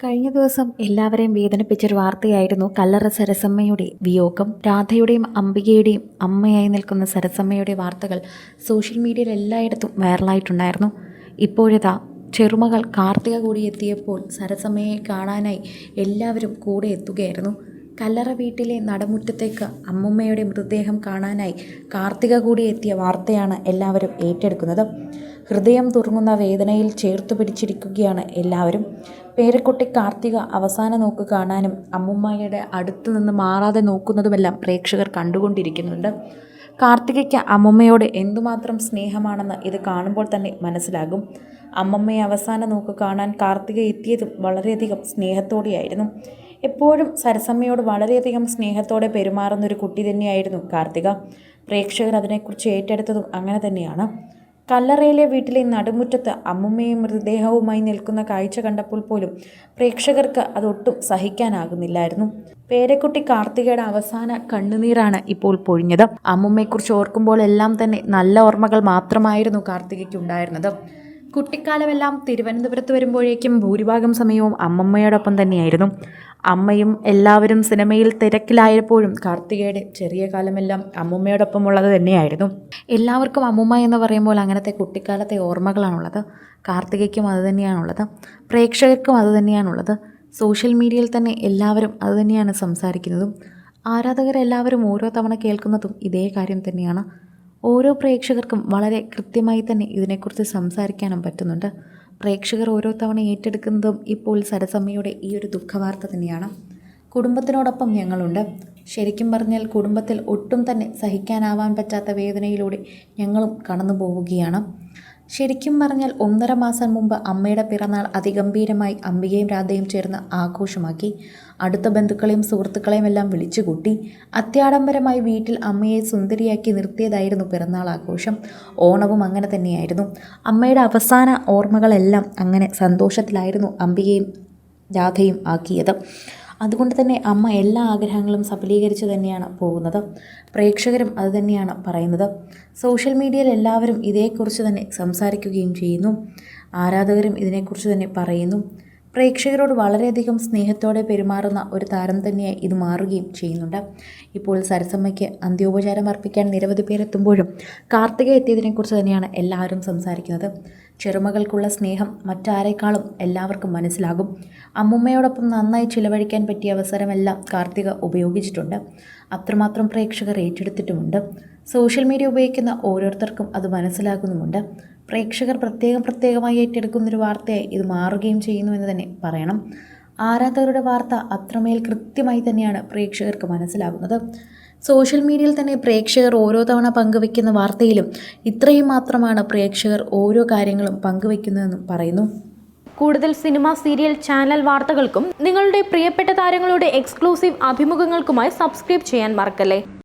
കഴിഞ്ഞ ദിവസം എല്ലാവരെയും വേദനിപ്പിച്ചൊരു വാർത്തയായിരുന്നു കല്ലറ സരസമ്മയുടെ വിയോഗം. രാധയുടെയും അംബികയുടെയും അമ്മയായി നിൽക്കുന്ന സരസമ്മയുടെ വാർത്തകൾ സോഷ്യൽ മീഡിയയിൽ എല്ലായിടത്തും വൈറലായിട്ടുണ്ടായിരുന്നു. ഇപ്പോഴിതാ ചെറുമകൾ കാർത്തിക കൂടി എത്തിയപ്പോൾ സരസമ്മയെ കാണാനായി എല്ലാവരും കൂടെ എത്തുകയായിരുന്നു. കല്ലറ വീട്ടിലെ നടമുറ്റത്തേക്ക് അമ്മുമ്മയുടെ മൃതദേഹം കാണാനായി കാർത്തിക കൂടി എത്തിയ വാർത്തയാണ് എല്ലാവരും ഏറ്റെടുക്കുന്നത്. ഹൃദയം തുറങ്ങുന്ന വേദനയിൽ ചേർത്തു പിടിച്ചിരിക്കുകയാണ് എല്ലാവരും. പേരക്കുട്ടി കാർത്തിക അവസാന നോക്ക് കാണാനും അമ്മുമ്മയുടെ അടുത്ത് നിന്ന് മാറാതെ നോക്കുന്നതുമെല്ലാം പ്രേക്ഷകർ കണ്ടുകൊണ്ടിരിക്കുന്നുണ്ട്. കാർത്തികയ്ക്ക് അമ്മുമ്മയോട് എന്തുമാത്രം സ്നേഹമാണെന്ന് ഇത് കാണുമ്പോൾ തന്നെ മനസ്സിലാകും. അമ്മമ്മയെ അവസാന നോക്ക് കാണാൻ കാർത്തിക എത്തിയതും വളരെയധികം സ്നേഹത്തോടെയായിരുന്നു. എപ്പോഴും സരസമ്മയോട് വളരെയധികം സ്നേഹത്തോടെ പെരുമാറുന്ന ഒരു കുട്ടി തന്നെയായിരുന്നു കാർത്തിക. പ്രേക്ഷകർ അതിനെക്കുറിച്ച് ഏറ്റെടുത്തതും അങ്ങനെ തന്നെയാണ്. കല്ലറയിലെ വീട്ടിലെ നടുമുറ്റത്ത് അമ്മുമ്മയും മൃതദേഹവുമായി നിൽക്കുന്ന കാഴ്ച കണ്ടപ്പോൾ പോലും പ്രേക്ഷകർക്ക് അതൊട്ടും സഹിക്കാനാകുന്നില്ലായിരുന്നു. പേരക്കുട്ടി കാർത്തികയുടെ അവസാന കണ്ണുനീരാണ് ഇപ്പോൾ പൊഴിഞ്ഞത്. അമ്മുമ്മയെക്കുറിച്ച് ഓർക്കുമ്പോൾ എല്ലാം തന്നെ നല്ല ഓർമ്മകൾ മാത്രമായിരുന്നു കാർത്തികയ്ക്ക് ഉണ്ടായിരുന്നത് കുട്ടിക്കാലമെല്ലാം തിരുവനന്തപുരത്ത് വരുമ്പോഴേക്കും ഭൂരിഭാഗം സമയവും അമ്മമ്മയോടൊപ്പം തന്നെയായിരുന്നു. അമ്മയും എല്ലാവരും സിനിമയിൽ തിരക്കിലായപ്പോഴും കാർത്തികയുടെ ചെറിയ കാലമെല്ലാം അമ്മുമ്മയോടൊപ്പമുള്ളത് തന്നെയായിരുന്നു. എല്ലാവർക്കും അമ്മുമ്മ എന്ന് പറയുമ്പോൾ അങ്ങനത്തെ കുട്ടിക്കാലത്തെ ഓർമ്മകളാണുള്ളത്. കാർത്തികയ്ക്കും അത് തന്നെയാണുള്ളത്. പ്രേക്ഷകർക്കും അത് തന്നെയാണുള്ളത്. സോഷ്യൽ മീഡിയയിൽ തന്നെ എല്ലാവരും അത് തന്നെയാണ് സംസാരിക്കുന്നതും. ആരാധകരെല്ലാവരും ഓരോ തവണ കേൾക്കുന്നതും ഇതേ കാര്യം തന്നെയാണ്. ഓരോ പ്രേക്ഷകർക്കും വളരെ കൃത്യമായി തന്നെ ഇതിനെക്കുറിച്ച് സംസാരിക്കാനും പറ്റുന്നുണ്ട്. പ്രേക്ഷകർ ഓരോ തവണ ഏറ്റെടുക്കുന്നതും ഇപ്പോൾ സരസമ്മയുടെ ഈ ഒരു ദുഃഖവാർത്ത തന്നെയാണ്. കുടുംബത്തിനോടൊപ്പം ഞങ്ങളുണ്ട്. ശരിക്കും പറഞ്ഞാൽ കുടുംബത്തിൽ ഒട്ടും തന്നെ സഹിക്കാനാവാൻ പറ്റാത്ത വേദനയിലൂടെ ഞങ്ങളും കടന്നു പോവുകയാണ്. ശരിക്കും പറഞ്ഞാൽ ഒന്നര മാസം മുമ്പ് അമ്മയുടെ പിറന്നാൾ അതിഗംഭീരമായി അംബികയും രാധയും ചേർന്ന് ആഘോഷമാക്കി. അടുത്ത ബന്ധുക്കളെയും സുഹൃത്തുക്കളെയും എല്ലാം വിളിച്ചുകൂട്ടി. അത്യാഡംബരമായി വീട്ടിൽ അമ്മയെ സുന്ദരിയാക്കി നിർത്തിയതായിരുന്നു പിറന്നാൾ ആഘോഷം. ഓണവും അങ്ങനെ തന്നെയായിരുന്നു. അമ്മയുടെ അവസാന ഓർമ്മകളെല്ലാം അങ്ങനെ സന്തോഷത്തിലായിരുന്നു അംബികയും രാധയും ആക്കിയത്. അതുകൊണ്ട് തന്നെ അമ്മ എല്ലാ ആഗ്രഹങ്ങളും സഫലീകരിച്ച് തന്നെയാണ് പോകുന്നത്. പ്രേക്ഷകരും അത് തന്നെയാണ് പറയുന്നത്. സോഷ്യൽ മീഡിയയിൽ എല്ലാവരും ഇതേക്കുറിച്ച് തന്നെ സംസാരിക്കുകയും ചെയ്യുന്നു. ആരാധകരും ഇതിനെക്കുറിച്ച് തന്നെ പറയുന്നു. പ്രേക്ഷകരോട് വളരെയധികം സ്നേഹത്തോടെ പെരുമാറുന്ന ഒരു താരം തന്നെയായി ഇത് മാറുകയും ചെയ്യുന്നുണ്ട്. ഇപ്പോൾ സരസമ്മയ്ക്ക് അന്ത്യോപചാരം അർപ്പിക്കാൻ നിരവധി പേരെത്തുമ്പോഴും കാർത്തിക എത്തിയതിനെക്കുറിച്ച് തന്നെയാണ് എല്ലാവരും സംസാരിക്കുന്നത്. ചെറുമകൾക്കുള്ള സ്നേഹം മറ്റാരേക്കാളും എല്ലാവർക്കും മനസ്സിലാകും. അമ്മുമ്മയോടൊപ്പം നന്നായി ചിലവഴിക്കാൻ പറ്റിയ അവസരമെല്ലാം കാർത്തിക ഉപയോഗിച്ചിട്ടുണ്ട്. അത്രമാത്രം പ്രേക്ഷകർ ഏറ്റെടുത്തിട്ടുമുണ്ട്. സോഷ്യൽ മീഡിയ ഉപയോഗിക്കുന്ന ഓരോരുത്തർക്കും അത് മനസ്സിലാകുന്നുമുണ്ട്. പ്രേക്ഷകർ പ്രത്യേകം പ്രത്യേകമായി ഏറ്റെടുക്കുന്നൊരു വാർത്തയായി ഇത് മാറുകയും ചെയ്യുന്നു എന്ന് തന്നെ പറയണം. ആരാധകരുടെ വാർത്ത അത്രമേൽ കൃത്യമായി തന്നെയാണ് പ്രേക്ഷകർക്ക് മനസ്സിലാകുന്നത്. സോഷ്യൽ മീഡിയയിൽ തന്നെ പ്രേക്ഷകർ ഓരോ തവണ പങ്കുവെക്കുന്ന വാർത്തയിലും ഇത്രയും മാത്രമാണ് പ്രേക്ഷകർ ഓരോ കാര്യങ്ങളും പങ്കുവെക്കുന്നതെന്നും പറയുന്നു. കൂടുതൽ സിനിമ സീരിയൽ ചാനൽ വാർത്തകൾക്കും നിങ്ങളുടെ പ്രിയപ്പെട്ട താരങ്ങളുടെ എക്സ്ക്ലൂസീവ് അഭിമുഖങ്ങൾക്കുമായി സബ്സ്ക്രൈബ് ചെയ്യാൻ മറക്കല്ലേ?